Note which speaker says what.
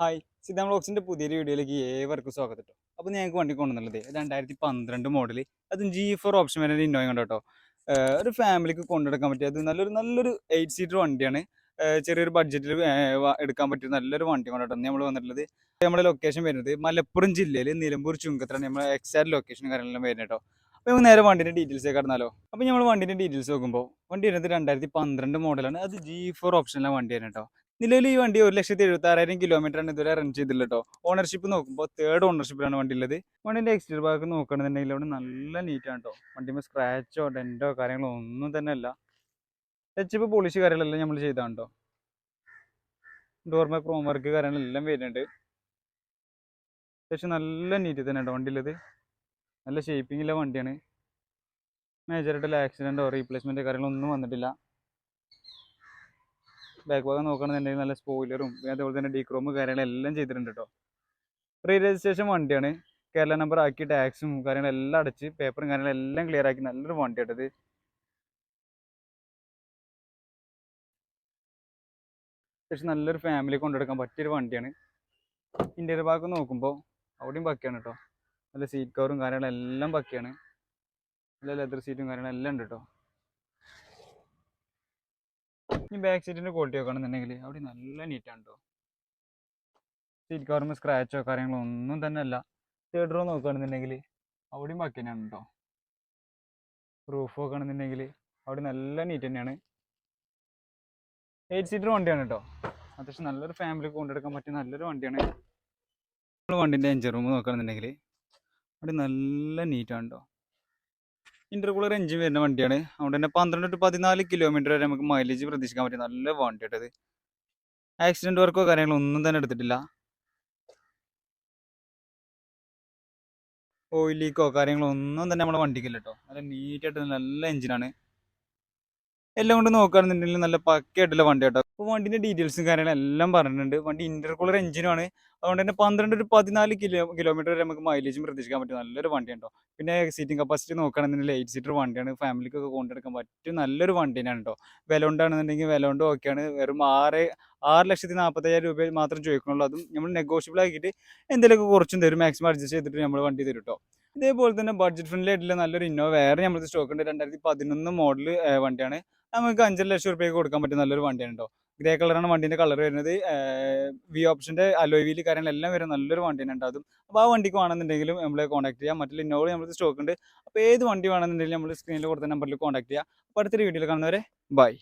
Speaker 1: Hi സിദ്ധാം ബ്ലോക്സിന്റെ പുതിയൊരു വീഡിയോയിലേക്ക് ഏവർക്കും സ്വാഗതം കേട്ടോ അപ്പോൾ ഞങ്ങൾക്ക് വണ്ടി കൊണ്ടുവന്നുള്ളത് രണ്ടായിരത്തി പന്ത്രണ്ട് മോഡൽ അതും ജി ഫോർ ഓപ്ഷൻ വരുന്ന കണ്ടോ കേട്ടോ ഒരു ഫാമിലിക്ക് കൊണ്ടെടുക്കാൻ പറ്റിയ അത് നല്ലൊരു നല്ലൊരു എയ്റ്റ് സീറ്റർ വണ്ടിയാണ്. ചെറിയൊരു ബഡ്ജറ്റിൽ എടുക്കാൻ പറ്റിയ നല്ലൊരു വണ്ടി കൊണ്ടോ നമ്മൾ വന്നിട്ടുള്ളത്. നമ്മുടെ ലൊക്കേഷൻ വരുന്നത് മലപ്പുറം ജില്ലയിൽ നിലമ്പൂർ ചുങ്കത്താണ് നമ്മൾ എക്സാക്ട് ലൊക്കേഷൻ കാര്യങ്ങളെല്ലാം വരുന്നത് കേട്ടോ അപ്പോൾ നമുക്ക് നേരെ വണ്ടിന്റെ ഡീറ്റെയിൽസ് കടന്നാലോ. അപ്പോൾ നമ്മൾ വണ്ടിന്റെ ഡീറ്റെയിൽസ് നോക്കുമ്പോൾ വണ്ടി വരുന്നത് രണ്ടായിരത്തി പന്ത്രണ്ട് മോഡലാണ് അത് ജി ഫോർ ഓപ്ഷനിലെ വണ്ടിയാണ് കേട്ടോ നിലവിൽ ഈ വണ്ടി ഒരു ലക്ഷത്തി എഴുപത്തി ആറായിരം കിലോമീറ്റർ ആണ് ഇതുവരെ റൺ ചെയ്തില്ല കേട്ടോ ഓണർഷിപ്പ് നോക്കുമ്പോൾ തേർഡ് ഓണർഷിപ്പിലാണ് വണ്ടി ഉള്ളത്. വണ്ടിന്റെ എക്സ്റ്റീരിയർ ഭാഗം നോക്കുകയാണെന്നുണ്ടെങ്കിൽ അവിടെ നല്ല നീറ്റാണ് കേട്ടോ വണ്ടിമേ സ്ക്രാച്ചോ ഡെന്റോ കാര്യങ്ങളോ ഒന്നും തന്നെ അല്ല. ടച്ചപ്പ് പോളിഷ് കാര്യങ്ങളെല്ലാം നമ്മൾ ചെയ്താണ് കേട്ടോ ഡോർമ ക്രോം വർക്ക് കാര്യങ്ങളെല്ലാം വരുന്നുണ്ട്. അത്യാവശ്യം നല്ല നീറ്റ് തന്നെ കേട്ടോ വണ്ടിയിലത് നല്ല ഷേപ്പിംഗുള്ള വണ്ടിയാണ്. മേജറായിട്ടുള്ള ആക്സിഡന്റോ റീപ്ലേസ്മെന്റോ കാര്യങ്ങളൊന്നും വന്നിട്ടില്ല. ബാക്ക് ഭാഗം നോക്കുകയാണെന്നുണ്ടെങ്കിൽ നല്ല സ്പോയിലറും അതേപോലെ തന്നെ ഡീക്രോമും കാര്യങ്ങളെല്ലാം ചെയ്തിട്ടുണ്ട് കേട്ടോ പ്രീ രജിസ്ട്രേഷൻ വണ്ടിയാണ്. കേരള നമ്പർ ആക്കി ടാക്സും കാര്യങ്ങളെല്ലാം അടച്ച് പേപ്പറും കാര്യങ്ങളെല്ലാം ക്ലിയർ ആക്കി നല്ലൊരു വണ്ടി വണ്ടിയാട്ടത് അത്യാവശ്യം നല്ലൊരു ഫാമിലി കൊണ്ടെടുക്കാൻ പറ്റിയൊരു വണ്ടിയാണ്. ഇന്റീരിയർ ഭാഗം നോക്കുമ്പോൾ അവിടെയും പക്കയാണ് കേട്ടോ നല്ല സീറ്റ് കവറും കാര്യങ്ങളെല്ലാം പക്കയാണ്. നല്ല ലെതർ സീറ്റും കാര്യങ്ങളെല്ലാം ഉണ്ട് കേട്ടോ ഇനി ബാക്ക് സീറ്റിന്റെ ക്വാളിറ്റി നോക്കുകയാണെന്നുണ്ടെങ്കിൽ അവിടെ നല്ല നീറ്റാണ് കേട്ടോ സീറ്റ് കവറുമ്പോൾ സ്ക്രാച്ചോ കാര്യങ്ങളോ ഒന്നും തന്നെ അല്ല. തേർഡ് റോ നോക്കുകയാണെന്നുണ്ടെങ്കിൽ അവിടെയും ബാക്കി തന്നെയാണ് കേട്ടോ റൂഫ് നോക്കുകയാണെന്നുണ്ടെങ്കിൽ അവിടെ നല്ല നീറ്റ് തന്നെയാണ്. എയ്റ്റ് സീറ്റർ വണ്ടിയാണ് കേട്ടോ അത്യാവശ്യം നല്ലൊരു ഫാമിലിക്ക് കൊണ്ടെടുക്കാൻ പറ്റിയ നല്ലൊരു വണ്ടിയാണ്. വണ്ടിന്റെ എഞ്ചിൻ റൂം നോക്കുകയാണെന്നുണ്ടെങ്കിൽ അവിടെ നല്ല നീറ്റാണ് കേട്ടോ ഇന്റർകൂളർ എഞ്ചിൻ വരുന്ന വണ്ടിയാണ്. അതുകൊണ്ട് തന്നെ പന്ത്രണ്ട് ടു പതിനാല് കിലോമീറ്റർ വരെ നമുക്ക് മൈലേജ് പ്രതീക്ഷിക്കാൻ പറ്റിയ നല്ല വണ്ടി കേട്ടത് ആക്സിഡന്റ് വർക്കോ കാര്യങ്ങളോ ഒന്നും തന്നെ എടുത്തിട്ടില്ല. ഓയിൽ ലീക്കോ കാര്യങ്ങളോ ഒന്നും തന്നെ നമ്മുടെ വണ്ടിക്കില്ല കേട്ടോ നല്ല നീറ്റായിട്ട് നല്ല എഞ്ചിനാണ് എല്ലാം കൊണ്ട് നോക്കുകയാണെന്നുണ്ടെങ്കിൽ നല്ല പക്കയായിട്ടുള്ള വണ്ടി കേട്ടോ അപ്പോൾ വണ്ടിന്റെ ഡീറ്റെയിൽസും കാര്യങ്ങളും എല്ലാം പറഞ്ഞിട്ടുണ്ട്. വണ്ടി ഇന്റർകൂളർ എഞ്ചിനാണ് അതുകൊണ്ട് തന്നെ പന്ത്രണ്ട് ഒരു പതിനാല് കിലോ കിലോമീറ്റർ വരെ നമുക്ക് മൈലേജും പ്രതീക്ഷിക്കാൻ പറ്റും. നല്ലൊരു വണ്ടിയുണ്ടോ പിന്നെ സീറ്റിംഗ് കപ്പാസിറ്റി നോക്കുകയാണെന്നുണ്ടെങ്കിൽ എയ്റ്റ് സീറ്റർ വണ്ടിയാണ്. ഫാമിലിക്കൊക്കെ കൊണ്ടെടുക്കാൻ പറ്റും നല്ലൊരു വണ്ടി തന്നെയാണ് കേട്ടോ വില ഉണ്ടാണെന്നുണ്ടെങ്കിൽ വില കൊണ്ട് ഓക്കെയാണ് വെറും ആറ് ആറ് ലക്ഷത്തി നാൽപ്പത്തയ്യായിരം രൂപ മാത്രം ചോദിക്കുന്നുള്ളൂ. അതും നമ്മൾ നെഗോഷ്യബിൾ ആക്കിയിട്ട് എന്തെങ്കിലുമൊക്കെ കുറച്ചും തരും. മാക്സിമം അഡ്ജസ്റ്റ് ചെയ്തിട്ട് നമ്മൾ വണ്ടി തരും കേട്ടോ ഇതേപോലെ തന്നെ ബഡ്ജറ്റ് ഫ്രണ്ട്ലി ആയിട്ടുള്ള നല്ലൊരു ഇന്നോവ വേറെ നമ്മൾ സ്റ്റോക്ക് ഉണ്ട്. രണ്ടായിരത്തി പതിനൊന്ന് മോഡൽ വണ്ടിയാണ്. നമുക്ക് അഞ്ചര ലക്ഷം റുപ്യക്ക് കൊടുക്കാൻ പറ്റിയ നല്ലൊരു വണ്ടിയാണ് കേട്ടോ ഗ്രേ കളറാണ് വണ്ടിന്റെ കളർ വരുന്നത്. വി ഓപ്ഷന്റെ അലോയ് വീൽ കാര്യങ്ങളെല്ലാം വരുന്ന നല്ലൊരു വണ്ടി തന്നെ ഉണ്ടാകും അപ്പോൾ ആ വണ്ടിക്ക് വേണമെന്നുണ്ടെങ്കിലും നമ്മളെ കോൺടാക്ട് ചെയ്യാം. മറ്റുള്ള ഇന്നോവ നമ്മൾ സ്റ്റോക്ക് ഉണ്ട്. അപ്പോൾ ഏത് വണ്ടി വേണമെന്നുണ്ടെങ്കിലും നമ്മൾ സ്ക്രീനിൽ കൊടുത്ത നമ്പറിൽ കോൺടാക്ട് ചെയ്യാം. അപ്പോൾ അടുത്തൊരു വീഡിയോയിൽ കാണുന്നവരെ ബൈ